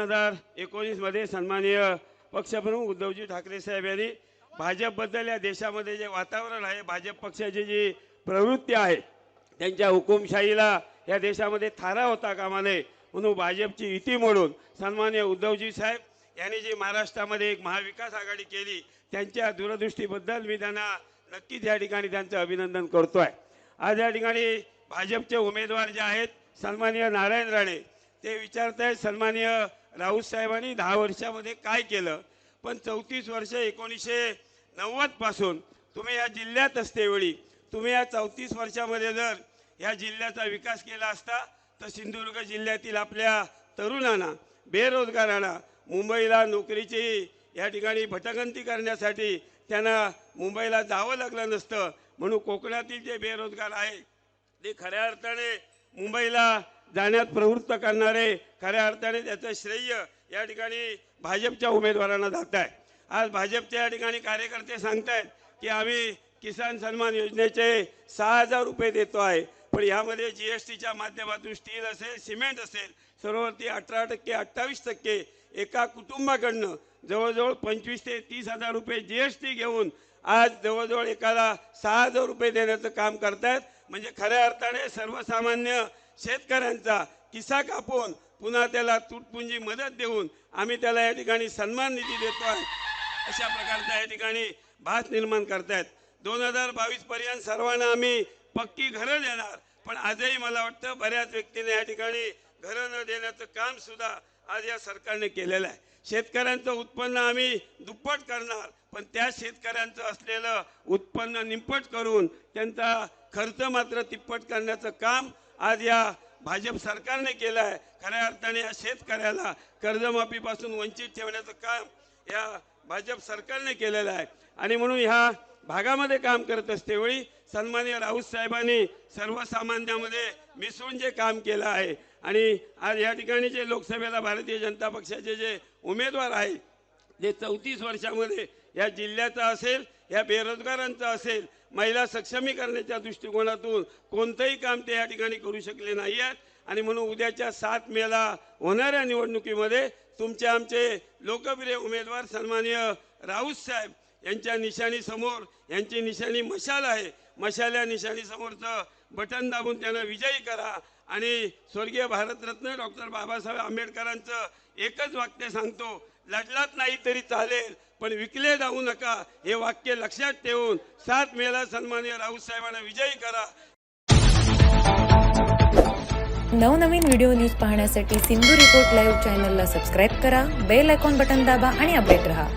हजार एकोणीसमध्ये सन्माननीय पक्षप्रमुख उद्धवजी ठाकरे साहेब यांनी भाजपबद्दल या देशामध्ये जे वातावरण आहे भाजप पक्षाची जी प्रवृत्ती आहे त्यांच्या हुकुमशाहीला या देशामध्ये थारा होता कामा नये म्हणून भाजपची युती मोडून सन्मान्य उद्धवजी साहेब यांनी जी महाराष्ट्रामध्ये एक महाविकास आघाडी केली त्यांच्या दूरदृष्टीबद्दल मी त्यांना नक्कीच या ठिकाणी त्यांचं अभिनंदन करतो आहे आज या ठिकाणी भाजपचे उमेदवार जे आहेत सन्माननीय नारायण राणे ते विचारत आहेत सन्माननीय राऊत साहेबांनी दहा वर्षामध्ये काय केलं? पण चौतीस वर्ष एकोणीसशे नव्वदपासून तुम्ही या जिल्ह्यात असतेवेळी तुम्ही या चौतीस वर्षामध्ये जर या जिल्ह्याचा विकास केला असता तर सिंधुदुर्ग जिल्ह्यातील आपल्या तरुणांना बेरोजगारांना मुंबईला नोकरीची या ठिकाणी भटकंती करण्यासाठी त्यांना मुंबईला जावं लागलं नसतं. म्हणून कोकणातील जे बेरोजगार आहेत ते खऱ्या अर्थाने मुंबईला जाण्यात प्रवृत्त करणारे खऱ्या अर्थाने त्याचं श्रेय या ठिकाणी भाजपच्या उमेदवारांना जात आहे. आज भाजपच्या या ठिकाणी कार्यकर्ते सांगतायत की आम्ही किसान सन्मान योजनेचे सहा हजार रुपये देतो आहे. पण यामध्ये जी एस टीच्या माध्यमातून स्टील असेल सिमेंट असेल सर्ववरती अठरा टक्के अठ्ठावीस टक्के एका कुटुंबाकडनं जवळजवळ पंचवीस ते तीस हजार रुपये जी एस टी घेऊन आज जवळजवळ एकाला सहा हजार रुपये देण्याचं काम करतायत. म्हणजे खऱ्या अर्थाने सर्वसामान्य शेतकऱ्यांचा किस्सा कापून पुन्हा त्याला तुटपुंजी मदत देऊन आम्ही त्याला या ठिकाणी सन्मान निधी देतो आहे अशा प्रकारचा या ठिकाणी भास निर्माण करतायत. दोन हजार बावीस पर्यंत सर्वांना आम्ही पक्की घरं देणार. पण आजही मला वाटतं बऱ्याच व्यक्तीने या ठिकाणी घरं न देण्याचं काम सुद्धा आज या सरकारने केलेलं आहे. शेतकऱ्यांचं उत्पन्न आम्ही दुप्पट करणार पण त्या शेतकऱ्यांचं असलेलं उत्पन्न निंपट करून त्यांचा खर्च मात्र तिप्पट करण्याचं काम आज या भाजप सरकारने केलं आहे. खऱ्या अर्थाने या शेतकऱ्याला कर्जमाफीपासून वंचित ठेवण्याचं काम या भाजप सरकारने केलेलं आहे. आणि म्हणून ह्या भागामध्ये काम करत असतेवेळी सन्माननीय राऊत साहेबांनी सर्वसामान्यामध्ये मिसळून जे काम केलं आहे. आणि आज या ठिकाणी जे लोकसभेला भारतीय जनता पक्षाचे जे उमेदवार आहेत जे चौतीस वर्षामध्ये या जिल्ह्याचा असेल या बेरोजगारांचा असेल महिला सक्षमीकरणाच्या दृष्टिकोनातून कोणतंही काम ते या ठिकाणी करू शकले नाही आहेत. आणि म्हणून उद्याच्या सात मेला होणाऱ्या निवडणुकीमध्ये तुमचे आमचे लोकप्रिय उमेदवार सन्माननीय राऊत साहेब यांच्या निशाणीसमोर यांची निशाणी मशाल आहे. मशाल या बटन दाबून त्यांना विजयी करा. आणि स्वर्गीय भारतरत्न डॉक्टर बाबासाहेब आंबेडकरांचं एकच वाक्य सांगतो लढलात नाही तरी चालेल पण विकले जाऊ नका. हे वाक्य लक्षात ठेवून सात मेला सन्मान्य राऊत साहेबांना विजयी करा. नवनवीन व्हिडिओ न्यूज पाहण्यासाठी सिंधू रिपोर्ट लाईव्ह चॅनलला सबस्क्राईब करा बेल आयकॉन बटन दाबा आणि अपडेट रहा.